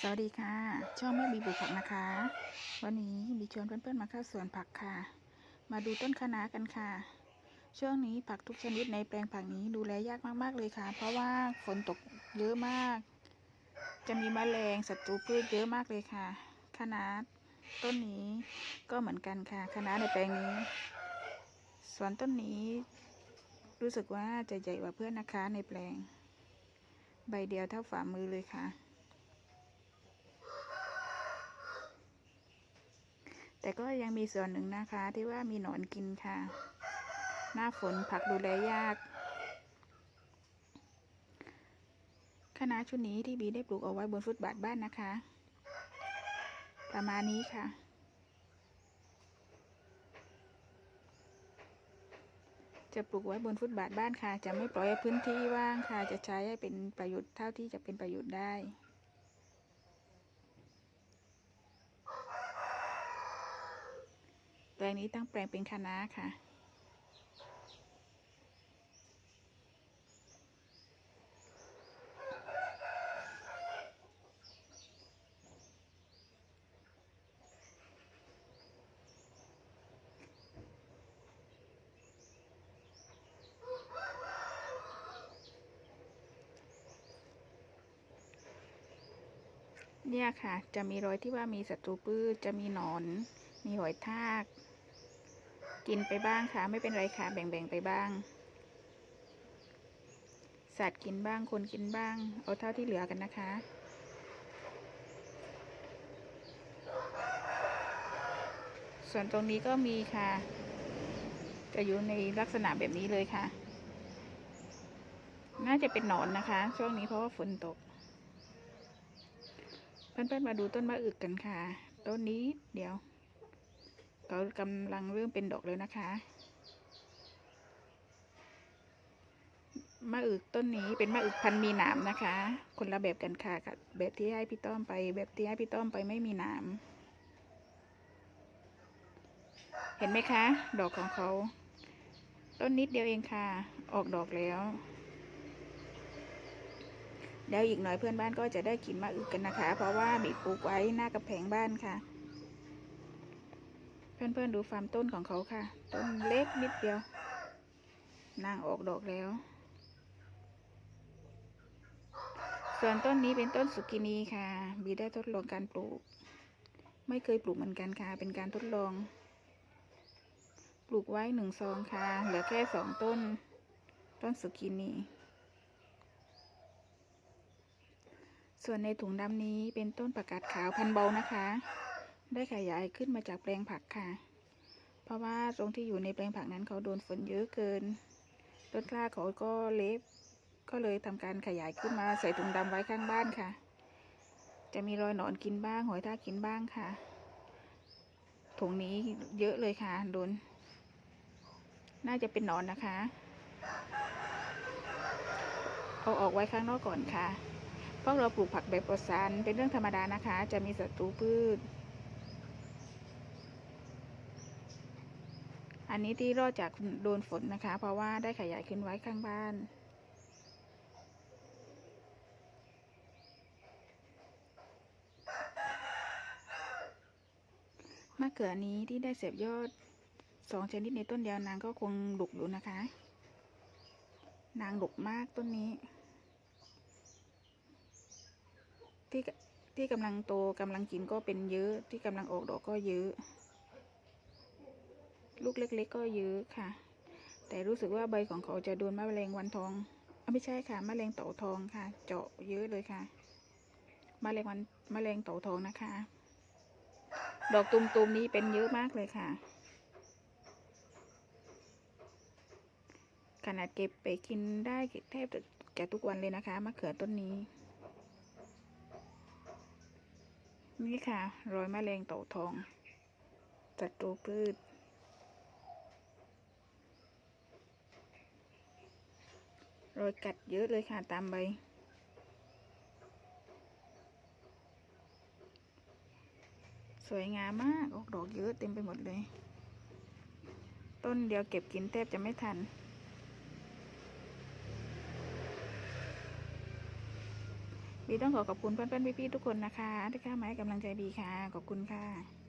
สวัสดีค่ะ ช่องแม่บีบุกผักนะคะ วันนี้บีชวนเพื่อนๆมาเข้าสวนผักค่ะ มาดูต้นคะน้ากันค่ะ ช่วงนี้ผักทุกชนิดในแปลงผักนี้ดูแลยากมากๆเลยค่ะ เพราะว่าฝนตกเยอะมาก จะมีแมลงศัตรูพืชเยอะมากเลยค่ะคะน้าต้นนี้ก็เหมือนกันค่ะคะน้าในแปลงนี้สวนต้นนี้ รู้สึกว่าจะใหญ่กว่าเพื่อนนะคะในแปลง ใบเดียวเท่าฝ่ามือเลยค่ะ แต่ก็ยังมีส่วนหนึ่งนะคะที่ว่ามีหนอนกินค่ะ หน้าฝนผักดูแลยากคณะชุดนี้ที่บีได้ปลูกเอาไว้บนฟุตบาทบ้านนะคะ ประมาณนี้ค่ะ จะปลูกไว้บนฟุตบาทบ้านค่ะ จะไม่ปล่อยพื้นที่ว่างค่ะ จะใช้ให้เป็นประโยชน์เท่าที่จะเป็นประโยชน์ได้ แปลงนี้ตั้งแปลงเป็นคณะค่ะ เนี่ยค่ะ จะมีรอยที่ว่ามีศัตรูพืชจะมีหนอน มีหอยทาก กินไปบ้างค่ะ ไม่เป็นไรค่ะ แบ่งๆไปบ้าง สัตว์กินบ้างคนกินบ้าง เอาเท่าที่เหลือกันนะคะ ส่วนตรงนี้ก็มีค่ะ จะอยู่ในลักษณะแบบนี้เลยค่ะ น่าจะเป็นหนอนนะคะ ช่วงนี้เพราะว่าฝนตก เพื่อนๆมาดูต้นมะอึกกันค่ะ ต้นนี้เดี๋ยว เขากำลังเริ่มเป็นดอกเลยนะคะมะอึกต้นนี้เป็นมะอึกพันมีหนามนะคะ คนละแบบกันค่ะกับแบบที่ให้พี่ต้อมไป แบบที่ให้พี่ต้อมไปไม่มีหนามเห็นไหมคะ ดอกของเขา ต้นนิดเดียวเองค่ะ ออกดอกแล้วเดี๋ยวอีกหน่อยเพื่อนบ้านก็จะได้กินมะอึกกันนะคะ เพราะว่าบีปลูกไว้หน้ากระแพงบ้านค่ะ เพื่อนๆดูฟาร์มต้นของเขาค่ะ ต้นเล็กนิดเดียวนางออกดอกแล้ว ส่วนต้นนี้เป็นต้นสุกินีค่ะ บีได้ทดลองการปลูก ไม่เคยปลูกเหมือนกันค่ะ เป็นการทดลอง ปลูกไว้หนึ่งซองค่ะ เหลือแค่สองต้น ต้นสุกินี ส่วนในถุงดำนี้เป็นต้นประกาศขาวพันเบานะคะ ได้ขยายขึ้นมาจากแปลงผักค่ะ เพราะว่าตรงที่อยู่ในแปลงผักนั้นเขาโดนฝนเยอะเกิน ต้นกล้าเขาก็เล็บ ก็เลยทำการขยายขึ้นมาใส่ถุงดำไว้ข้างบ้านค่ะ จะมีรอยหนอนกินบ้าง หอยทากกินบ้างค่ะ ถุงนี้เยอะเลยค่ะ โดน น่าจะเป็นหนอนนะคะ เอาออกไว้ข้างนอกก่อนค่ะเพราะเราปลูกผักแบบปลอดสารเป็นเรื่องธรรมดานะคะ จะมีศัตรูพืช อันนี้ที่รอดจากโดนฝนนะคะ เพราะว่าได้ขยายขึ้นไว้ข้างบ้าน มะเขือนี้ที่ได้เสียบยอดสองชนิดในต้นเดียวนางก็คงหลุกอยู่นะคะ นางหลุกมากต้นนี้ ที่ที่กำลังโตกำลังกินก็เป็นเยอะที่กำลังออกดอกก็เยอะ ลูกเล็ก ๆ ก็เยอะค่ะ แต่รู้สึกว่าใบของเขาจะโดนแมลงวันทองอไม่ใช่ค่ะแมลงเต่าทองค่ะ เจาะเยอะเลยค่ะแมลงวันแมลงเต่าทองนะคะ ดอกตุมๆนี้เป็นเยอะมากเลยค่ะ ขนาดเก็บไปกินได้แทบจะทุกวันเลยนะคะมะเขือต้นนี้ นี่ค่ะรอยแมลงเต่าทองศัตรูพืช รอยกัดเยอะเลยค่ะตามใบ สวยงามมาก ออกดอกเยอะเต็มไปหมดเลย ต้นเดียวเก็บกินแทบจะไม่ทัน บีต้องขอขอบคุณเพื่อนๆพี่ๆทุกคนนะคะ ที่เข้ามาให้กำลังใจบีค่ะ ขอบคุณค่ะ